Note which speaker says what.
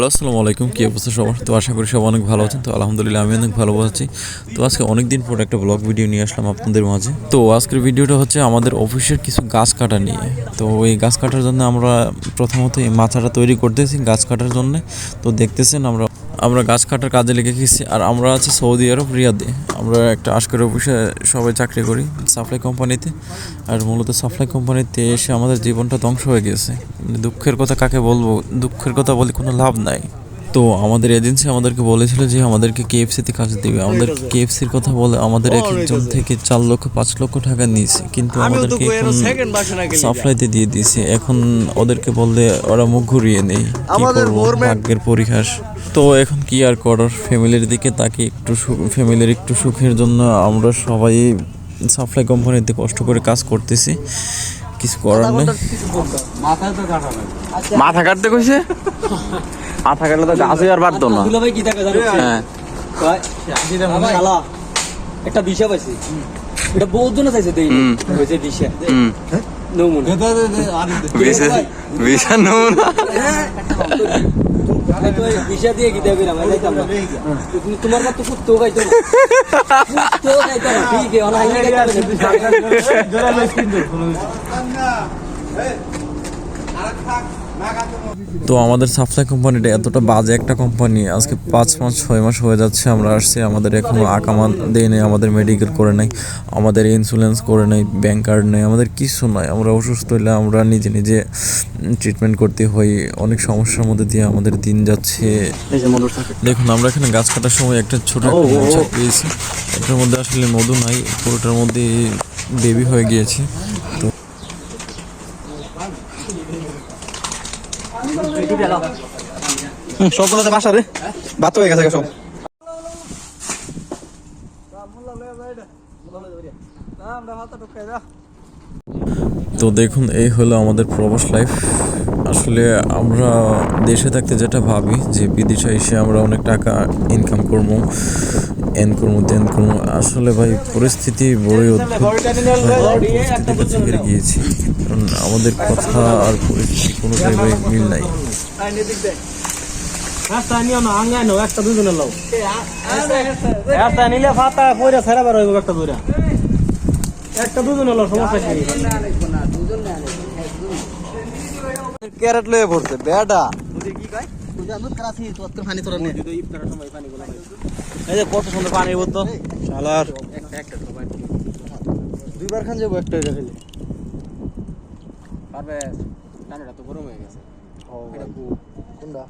Speaker 1: Hello, আসসালামু আলাইকুম। কী অবস্থা সবার? তো আশা করি সব অনেক ভালো আছেন। তো আলহামদুলিল্লাহ আমি অনেক ভালো আছি। তো আজকে অনেক দিন পর একটা ব্লগ ভিডিও নিয়ে আসলাম আপনাদের মাঝে। তো আজকের ভিডিওটা হচ্ছে আমাদের অফিসের কিছু গাছ কাটা নিয়ে। তো এই গাছ কাটার জন্য আমরা প্রথমত এই মাথাটা তৈরি করতেছি গাছ কাটার জন্য। তো দেখতেছেন আমরা আমরা গাছ কাটার কাজে লেগে গেছি আর আমরা আছি সৌদি আরব রিয়াদে। আমরা একটা আশকের অফিসে সবাই চাকরি করি সাপ্লাই কোম্পানিতে আর মূলত সাপ্লাই কোম্পানিতে এসে আমাদের জীবনটা ধ্বংস হয়ে গেছে। মানে দুঃখের কথা কাকে বলব? দুঃখের কথা বলে কোনো লাভ নাই। তো আমাদের এজেন্সি আমাদেরকে বলেছিল যে আমাদেরকে কেএফসিতে কাজ দিবে। আমাদের কেএফসির কথা বলে আমাদের এক একজন থেকে চার লক্ষ পাঁচ লক্ষ টাকা নিয়েছে। কিন্তু আমাদেরকে সাপ্লাইতে দিয়ে দিয়েছে। এখন ওদেরকে বললে ওরা মুখ ঘুরিয়ে নেই। কি করব? ভাগ্যের পরিহাস। তো এখন কি আর করার? ফ্যামিলির দিকে তাকে একটু ফ্যামিলির একটু সুখের জন্য আমরা সবাই সাপ্লাই কোম্পানিতে কষ্ট করে কাজ করতেছি। কিছু করার নেই।
Speaker 2: মাথা কাটতে কইছে? মাথা কাটলে তো গাছই আর পারতো না।
Speaker 3: দুলাভাই কি থাকে জানো
Speaker 2: হ্যাঁ।
Speaker 3: একটা বিষয় পাইছি। এটা বহুত জনে চাইছে দেই। দিশা
Speaker 2: হুম।
Speaker 3: নমুন।
Speaker 2: বিশে বিশা নমুনা।
Speaker 3: দিশা দিয়ে কি দেবে আমরা যাইতাম না। তুমি তোমার মত কুত্তো গাইতো কুত্তো গাইতো ঠিক আছে অনলাইনে গাইতো
Speaker 1: তো আমাদের সাপ্লাই কোম্পানিটা এতটা বাজে একটা কোম্পানি আজকে পাঁচ মাস ছয় মাস হয়ে যাচ্ছে আমরা আসছি আমাদের এখনও আকামা দেয় নেই আমাদের মেডিকেল করে নেই আমাদের ইন্স্যুরেন্স করে নেই ব্যাংক কার্ড নেই আমাদের কিছু নয় আমরা অসুস্থ হলে আমরা নিজে নিজে ট্রিটমেন্ট করতে হই অনেক সমস্যার মধ্যে দিয়ে আমাদের দিন যাচ্ছে। দেখুন আমরা এখানে গাছ কাটার সময় একটা ছোট একটা পেয়েছি এটার মধ্যে আসলে মধু নাই পুরোটার মধ্যে বেবি হয়ে গিয়েছে।
Speaker 2: সবগুলো তো বাসা রে। বাত হয়ে গেছে সব।
Speaker 1: তো দেখুন, এই হলো আমাদের প্রবাস লাইফ আসলে আমরা দেশে থাকতে যেটা ভাবি, যে বিদেশে এসে আমরা অনেক টাকা ইনকাম করব। এন করব তেন আসলে ভাই, পরিস্থিতি বড়ই অদ্ভুত। গিয়েছি। কারণ আমাদের কথা আর পরিস্থিতি কোনোটাই ভাই মিল নাই।
Speaker 3: একটা রাস্তা নিলে একটা একটা সমস্যা
Speaker 2: ক্যারেট লয়ে পড়ছে বেটা
Speaker 3: এই যে কত সুন্দর পানি বলতো
Speaker 2: শালার।
Speaker 3: দুইবার খান যাব একটা এটা খেলে পারবে? ঠান্ডাটা তো গরম হয়ে গেছে। কোনটা?